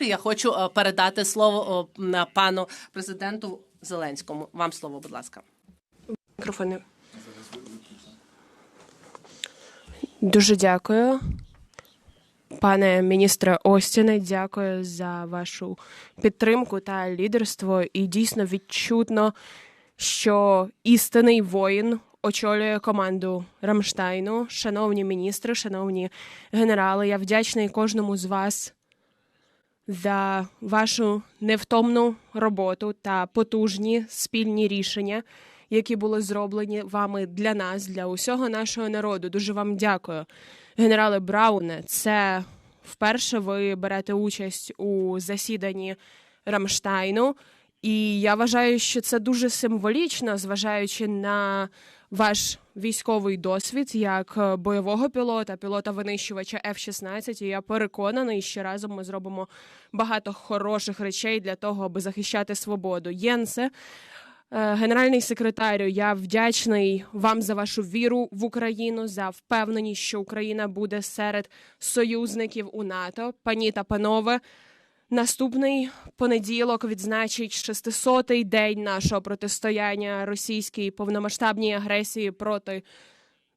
Я хочу е, передати слово пану президенту Зеленському. Вам слово, будь ласка. Мікрофони. Дуже дякую. Пане міністре Остіне, дякую за вашу підтримку та лідерство. І дійсно відчутно, що істинний воїн очолює команду Рамштайну. Шановні міністри, шановні генерали, я вдячний кожному з вас за вашу невтомну роботу та потужні спільні рішення, які були зроблені вами для нас, для усього нашого народу. Дуже вам дякую, генерале Брауне. Це вперше ви берете участь у засіданні Рамштайну. І я вважаю, що це дуже символічно, зважаючи на ваш військовий досвід як е, бойового пілота, пілота винищувача F-16. І я переконаний, що разом ми зробимо багато хороших речей для того, аби захищати свободу. Єнсе, е, генеральний секретарю, я вдячний вам за вашу віру в Україну, за впевненість, що Україна буде серед союзників у НАТО. Пані та панове. Наступний понеділок відзначить 600-й день нашого протистояння російській повномасштабній агресії проти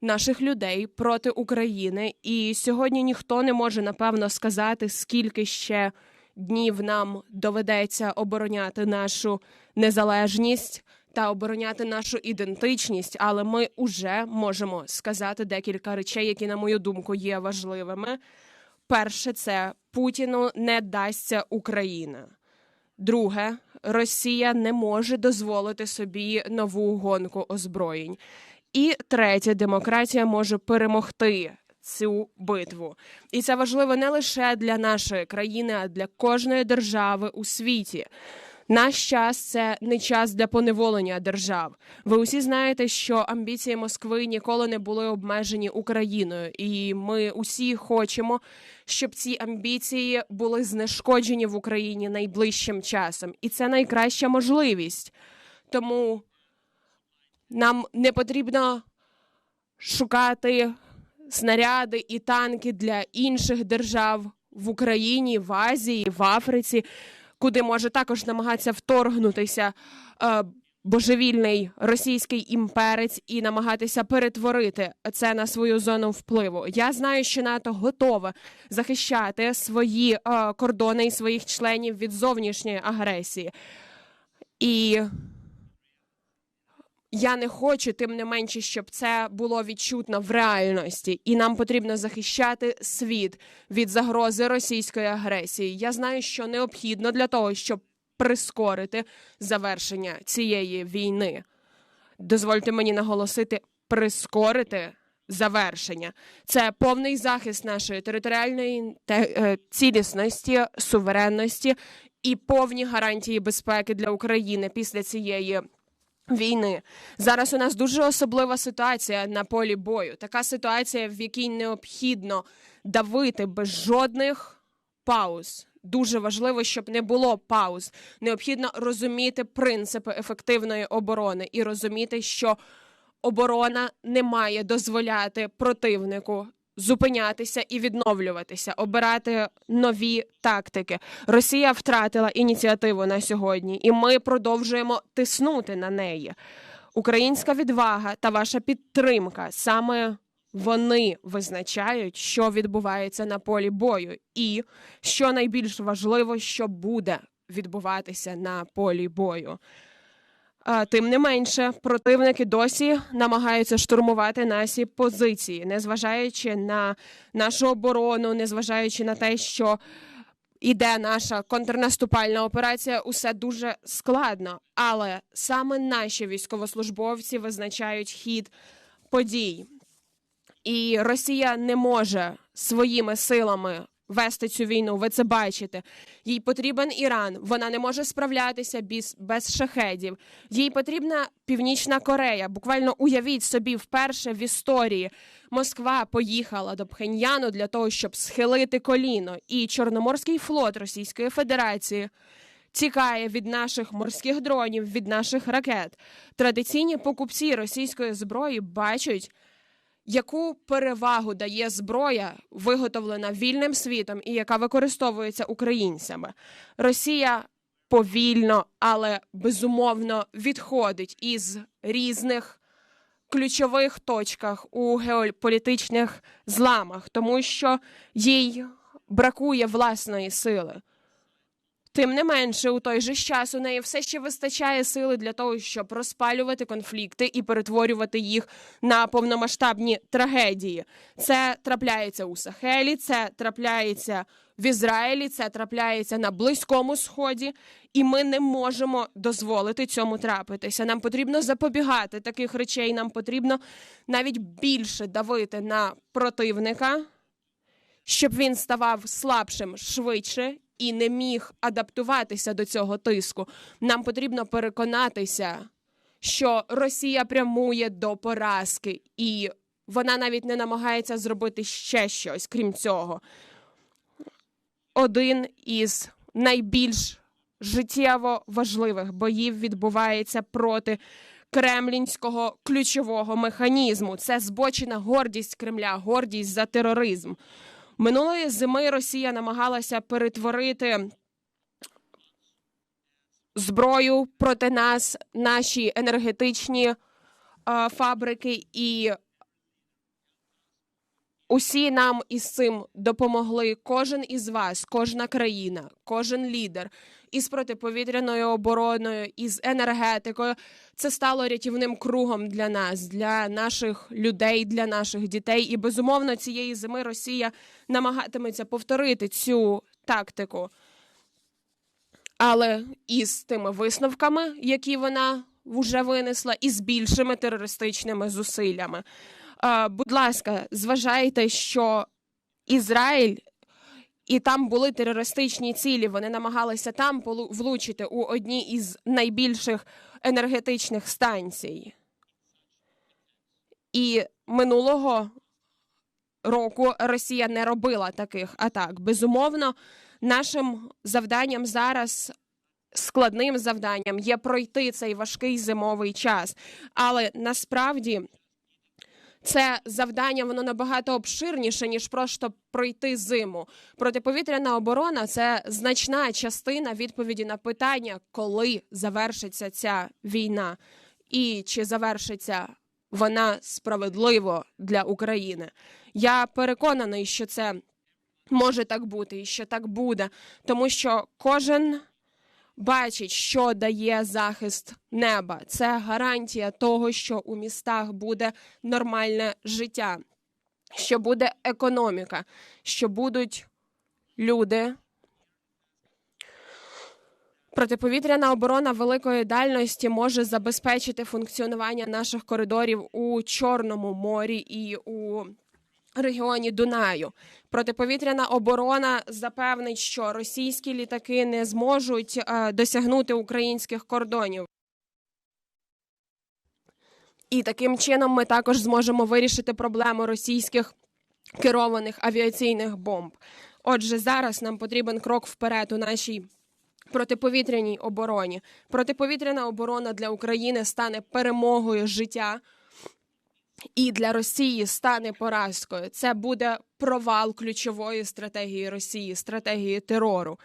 наших людей, проти України. І сьогодні ніхто не може напевно сказати, скільки ще днів нам доведеться обороняти нашу незалежність та обороняти нашу ідентичність. Але ми вже можемо сказати декілька речей, які, на мою думку, є важливими. Перше, це Путіну не дасться Україна. Друге, Росія не може дозволити собі нову гонку озброєнь. І третє, демократія може перемогти цю битву. І це важливо не лише для нашої країни, а для кожної держави у світі. Наш час це не час для поневолення держав. Ви усі знаєте, що амбіції Москви ніколи не були обмежені Україною, і ми усі хочемо, щоб ці амбіції були знешкоджені в Україні найближчим часом, і це найкраща можливість. Тому нам не потрібно шукати снаряди і танки для інших держав в Україні, в Азії, в Африці куди може також намагатися вторгнутися е, божевільний російський імперець і намагатися перетворити це на свою зону впливу. Я знаю, що НАТО готове захищати свої е, кордони і своїх членів від зовнішньої агресії. І я не хочу, тим не менше, щоб це було відчутно в реальності, і нам потрібно захищати світ від загрози російської агресії. Я знаю, що необхідно для того, щоб прискорити завершення цієї війни. Дозвольте мені наголосити, прискорити завершення. Це повний захист нашої територіальної е, цілісності, суверенності і повні гарантії безпеки для України після цієї війни. Зараз у нас дуже особлива ситуація на полі бою. Така ситуація, в якій необхідно давити без жодних пауз. Дуже важливо, щоб не було пауз. Необхідно розуміти принципи ефективної оборони і розуміти, що оборона не має дозволяти противнику зупинятися і відновлюватися, обирати нові тактики. Росія втратила ініціативу на сьогодні, і ми продовжуємо тиснути на неї. Українська відвага та ваша підтримка саме вони визначають, що відбувається на полі бою, і що найбільш важливо, що буде відбуватися на полі бою. Тим не менше, противники досі намагаються штурмувати наші позиції, незважаючи на нашу оборону, незважаючи на те, що іде наша контрнаступальна операція, усе дуже складно. Але саме наші військовослужбовці визначають хід подій, і Росія не може своїми силами вести цю війну. Ви це бачите. Їй потрібен Іран. Вона не може справлятися без, без шахедів. Їй потрібна Північна Корея. Буквально уявіть собі, вперше в історії Москва поїхала до Пхеньяну для того, щоб схилити коліно. І Чорноморський флот Російської Федерації. Тікає від наших морських дронів, від наших ракет. Традиційні покупці російської зброї бачать, яку перевагу дає зброя, виготовлена вільним світом і яка використовується українцями. Росія повільно, але безумовно відходить із різних ключових точках у геополітичних зламах, тому що їй бракує власної сили. Тим не менше, у той же час у неї все ще вистачає сили для того, щоб розпалювати конфлікти і перетворювати їх на повномасштабні трагедії. Це трапляється у Сахелі, це трапляється в Ізраїлі, це трапляється на Близькому Сході, і ми не можемо дозволити цьому трапитися. Нам потрібно запобігати таких речей. Нам потрібно навіть більше давити на противника щоб він ставав слабшим швидше і не міг адаптуватися до цього тиску. Нам потрібно переконатися, що Росія прямує до поразки, і вона навіть не намагається зробити ще щось, крім цього. Один із найбільш життєво важливих боїв відбувається проти кремлінського ключового механізму. Це збочена гордість Кремля, гордість за тероризм. Минулої зими Росія намагалася перетворити зброю проти нас, наші енергетичні е, фабрики, і усі нам із цим допомогли. Кожен із вас, кожна країна, кожен лідер із протиповітряною обороною, із енергетикою. Це стало рятівним кругом для нас, для наших людей, для наших дітей. І безумовно, цієї зими Росія намагатиметься повторити цю тактику. Але із тими висновками, які вона вже винесла, і з більшими терористичними зусиллями. Будь ласка, зважайте, що Ізраїль і там були терористичні цілі. Вони намагалися там влучити у одні із найбільших енергетичних станцій. І минулого року Росія не робила таких атак. Безумовно, нашим завданням зараз. Складним завданням є пройти цей важкий зимовий час, але насправді це завдання воно набагато обширніше ніж просто пройти зиму. Протиповітряна оборона це значна частина відповіді на питання, коли завершиться ця війна, і чи завершиться вона справедливо для України. Я переконаний, що це може так бути і що так буде, тому що кожен бачить, що дає захист неба. Це гарантія того, що у містах буде нормальне життя, що буде економіка, що будуть люди. Протиповітряна оборона великої дальності може забезпечити функціонування наших коридорів у Чорному морі і у регіоні Дунаю. Протиповітряна оборона запевнить, що російські літаки не зможуть е, досягнути українських кордонів. І таким чином ми також зможемо вирішити проблему російських керованих авіаційних бомб. Отже, зараз нам потрібен крок вперед у нашій протиповітряній обороні. Протиповітряна оборона для України стане перемогою життя і для Росії стане поразкою. Це буде провал ключової стратегії Росії, стратегії терору.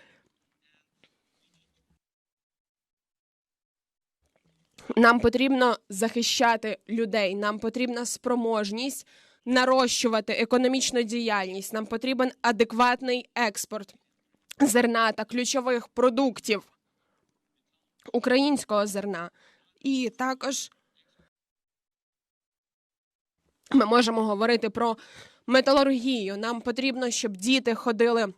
Нам потрібно захищати людей. Нам потрібна спроможність нарощувати економічну діяльність. Нам потрібен адекватний експорт зерна та ключових продуктів українського зерна. І також ми можемо говорити про металургію. Нам потрібно, щоб діти ходили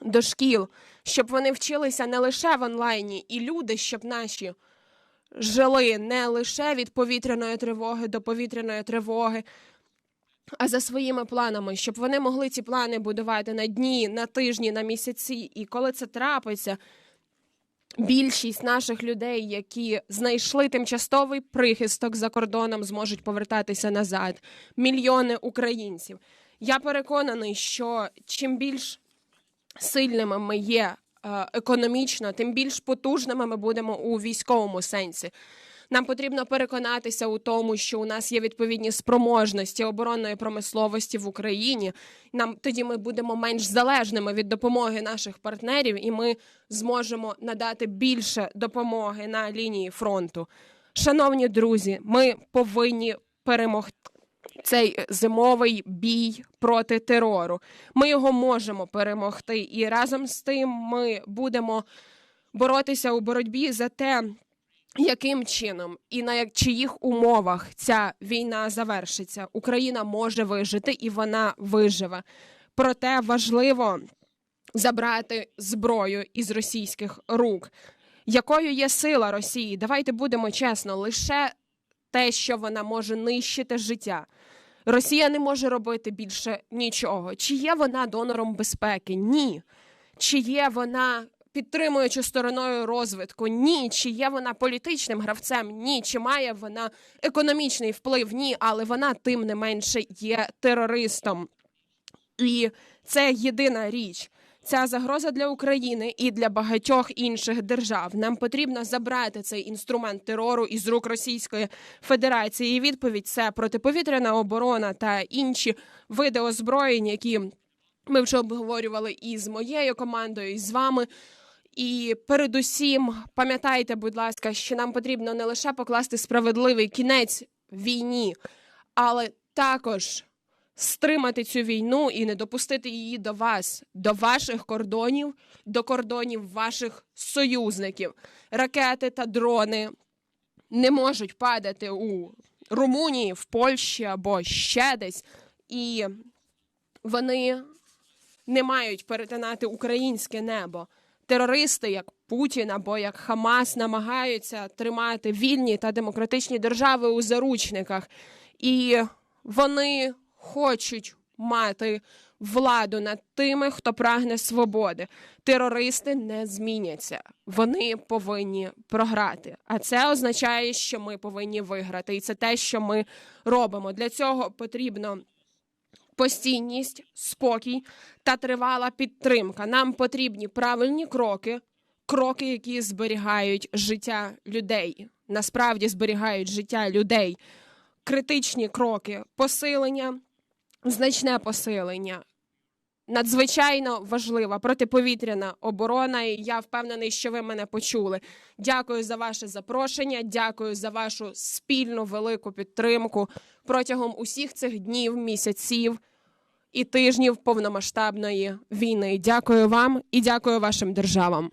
до шкіл, щоб вони вчилися не лише в онлайні, і люди, щоб наші жили не лише від повітряної тривоги до повітряної тривоги, а за своїми планами, щоб вони могли ці плани будувати на дні, на тижні, на місяці. І коли це трапиться, більшість наших людей, які знайшли тимчасовий прихисток за кордоном, зможуть повертатися назад. Мільйони українців. Я переконаний, що чим більш сильними ми є е, економічно, тим більш потужними ми будемо у військовому сенсі. Нам потрібно переконатися у тому, що у нас є відповідні спроможності оборонної промисловості в Україні. Нам тоді ми будемо менш залежними від допомоги наших партнерів, і ми зможемо надати більше допомоги на лінії фронту. Шановні друзі, ми повинні перемогти цей зимовий бій проти терору. Ми його можемо перемогти, і разом з тим ми будемо боротися у боротьбі за те, яким чином і на чиїх умовах ця війна завершиться. Україна може вижити і вона виживе. Проте важливо забрати зброю із російських рук. Якою є сила Росії? Давайте будемо чесно, лише те, що вона може нищити життя. Росія не може робити більше нічого. Чи є вона донором безпеки? Ні. Чи є вона підтримуючи стороною розвитку? Ні. Чи є вона політичним гравцем? Ні. Чи має вона економічний вплив? Ні. Але вона тим не менше є терористом. І це єдина річ. Ця загроза для України і для багатьох інших держав. Нам потрібно забрати цей інструмент терору із рук Російської Федерації. І відповідь це протиповітряна оборона та інші види озброєнь, які ми вже обговорювали і з моєю командою, і з вами. І передусім, пам'ятайте, будь ласка, що нам потрібно не лише покласти справедливий кінець війні, але також стримати цю війну і не допустити її до вас, до ваших кордонів, до кордонів ваших союзників. Ракети та дрони не можуть падати у Румунії, в Польщі або ще десь, і вони не мають перетинати українське небо. Терористи, як Путін або як Хамас, намагаються тримати вільні та демократичні держави у заручниках, і вони хочуть мати владу над тими, хто прагне свободи. Терористи не зміняться. Вони повинні програти. А це означає, що ми повинні виграти. І це те, що ми робимо. Для цього потрібно постійність, спокій та тривала підтримка. Нам потрібні правильні кроки, кроки, які зберігають життя людей. Насправді зберігають життя людей. Критичні кроки, посилення, значне посилення. Надзвичайно важлива протиповітряна оборона, і я впевнений, що ви мене почули. Дякую за ваше запрошення. Дякую за вашу спільну велику підтримку протягом усіх цих днів, місяців і тижнів повномасштабної війни. Дякую вам і дякую вашим державам.